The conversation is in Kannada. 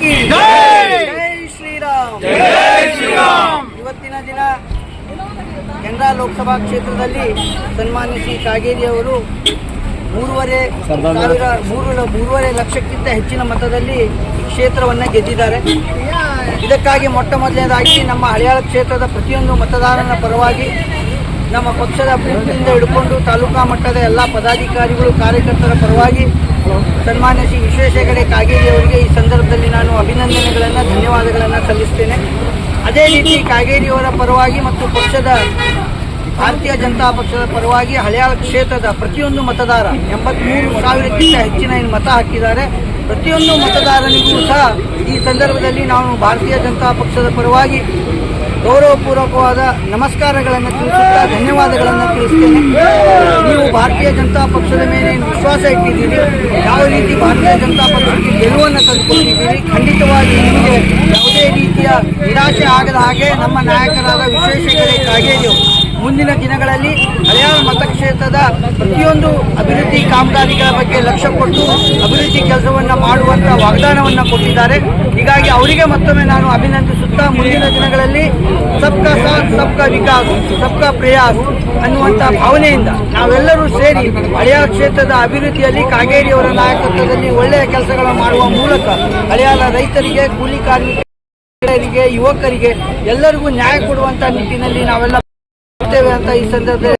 ಕಿ. ಜೈ! ಜೈ ಶ್ರೀರಾಮ್. ಜೈ ಶ್ರೀರಾಮ್. ಇವತ್ತಿನ ದಿನ ಕೆನರಾ ಲೋಕಸಭಾ ಕ್ಷೇತ್ರದಲ್ಲಿ ಸನ್ಮಾನ್ಯ ಶ್ರೀ ಕಾಗೇರಿ ಅವರು ಮೂರುವರೆ ಸಾವಿರ ಮೂರು ಲ- ಮೂರುವರೆ ಲಕ್ಷಕ್ಕಿಂತ ಹೆಚ್ಚಿನ ಮತದಲ್ಲಿ ಈ ಕ್ಷೇತ್ರವನ್ನು ಗೆದ್ದಿದ್ದಾರೆ. ಇದಕ್ಕಾಗಿ ಮೊಟ್ಟ ಮೊದಲನೇದಾಗಿ ನಮ್ಮ ಹಳಿಯಾಳ ಕ್ಷೇತ್ರದ ಪ್ರತಿಯೊಂದು ಮತದಾರನ ಪರವಾಗಿ ನಮ್ಮ ಪಕ್ಷದ ಬೂತ್ನಿಂದ ಹಿಡ್ಕೊಂಡು ತಾಲೂಕಾ ಮಟ್ಟದ ಎಲ್ಲ ಪದಾಧಿಕಾರಿಗಳು ಕಾರ್ಯಕರ್ತರ ಪರವಾಗಿ ಸನ್ಮಾನ್ಯ ಶ್ರೀ ವಿಶ್ವೇಶ್ವರ ಕಾಗೇರಿ ಅವರಿಗೆ ಈ ಸಂದರ್ಭದಲ್ಲಿ ನಾನು ಅಭಿನಂದನೆಗಳನ್ನು ಧನ್ಯವಾದಗಳನ್ನು ಸಲ್ಲಿಸ್ತೇನೆ ಅದೇ ರೀತಿ ಕಾಗೇರಿಯವರ ಪರವಾಗಿ ಮತ್ತು ಪಕ್ಷದ, ಭಾರತೀಯ ಜನತಾ ಪಕ್ಷದ ಪರವಾಗಿ ಹಳೆಯಾಳ ಕ್ಷೇತ್ರದ ಪ್ರತಿಯೊಂದು ಮತದಾರ ಎಂಬತ್ಮೂರು ಸಾವಿರಕ್ಕಿಂತ ಹೆಚ್ಚಿನ ಏನು ಮತ ಹಾಕಿದ್ದಾರೆ. ಪ್ರತಿಯೊಂದು ಮತದಾರನಿಗೂ ಸಹ ಈ ಸಂದರ್ಭದಲ್ಲಿ ನಾವು ಭಾರತೀಯ ಜನತಾ ಪಕ್ಷದ ಪರವಾಗಿ ಗೌರವಪೂರ್ವಕವಾದ ನಮಸ್ಕಾರಗಳನ್ನು ತಿಳಿಸುತ್ತಾ ಧನ್ಯವಾದಗಳನ್ನು ತಿಳಿಸ್ತೇನೆ. ನೀವು ಭಾರತೀಯ ಜನತಾ ಪಕ್ಷದ ಮೇಲೆ ವಿಶ್ವಾಸ ಇಟ್ಟಿದ್ದೀರಿ. ಯಾವ ರೀತಿ ಭಾರತೀಯ ಜನತಾ ಪಕ್ಷಕ್ಕೆ ಗೆಲುವನ್ನು ತಂದುಕೊಂಡಿದ್ದೀರಿ ಖಂಡಿತವಾಗಿ ನಿಮಗೆ ಯಾವುದೇ ರೀತಿಯ ನಿರಾಶೆ ಆಗದ ಹಾಗೆ ನಮ್ಮ ನಾಯಕರಾದ ವಿಶ್ವೇಶ್ವರ ನೀವು ಮುಂದಿನ ದಿನಗಳಲ್ಲಿ ಹಳೆಯ ಮತಕ್ಷೇತ್ರದ ಪ್ರತಿಯೊಂದು ಅಭಿವೃದ್ಧಿ ಕಾಮಗಾರಿಗಳ ಬಗ್ಗೆ ಲಕ್ಷ್ಯ ಕೊಟ್ಟು ಅಭಿವೃದ್ಧಿ ಕೆಲಸವನ್ನು ಮಾಡುವಂಥ ವಾಗ್ದಾನವನ್ನು ಕೊಟ್ಟಿದ್ದಾರೆ. ಹೀಗಾಗಿ ಅವರಿಗೆ ಮತ್ತೊಮ್ಮೆ ನಾನು ಅಭಿನಂದಿಸುತ್ತಾ ಮುಂದಿನ ದಿನಗಳಲ್ಲಿ ಸಬ್ಕಾ ಸಾಥ್, ಸಬ್ಕಾ ವಿಕಾಸ್, ಸಬ್ಕಾ ಪ್ರಯಾಸ್ ಅನ್ನುವಂಥ ಭಾವನೆಯಿಂದ ನಾವೆಲ್ಲರೂ ಸೇರಿ ಹಳೆಯ ಕ್ಷೇತ್ರದ ಅಭಿವೃದ್ಧಿಯಲ್ಲಿ ಕಾಗೇರಿಯವರ ನಾಯಕತ್ವದಲ್ಲಿ ಒಳ್ಳೆಯ ಕೆಲಸಗಳನ್ನು ಮಾಡುವ ಮೂಲಕ ಹಳೆಯಾಳ ರೈತರಿಗೆ, ಕೂಲಿ ಕಾರ್ಮಿಕರಿಗೆ ಯುವಕರಿಗೆ ಎಲ್ಲರಿಗೂ ನ್ಯಾಯ ಕೊಡುವಂಥ ನಿಟ್ಟಿನಲ್ಲಿ ನಾವೆಲ್ಲ ಅಂತ ಈ ಸಂದರ್ಭದಲ್ಲಿ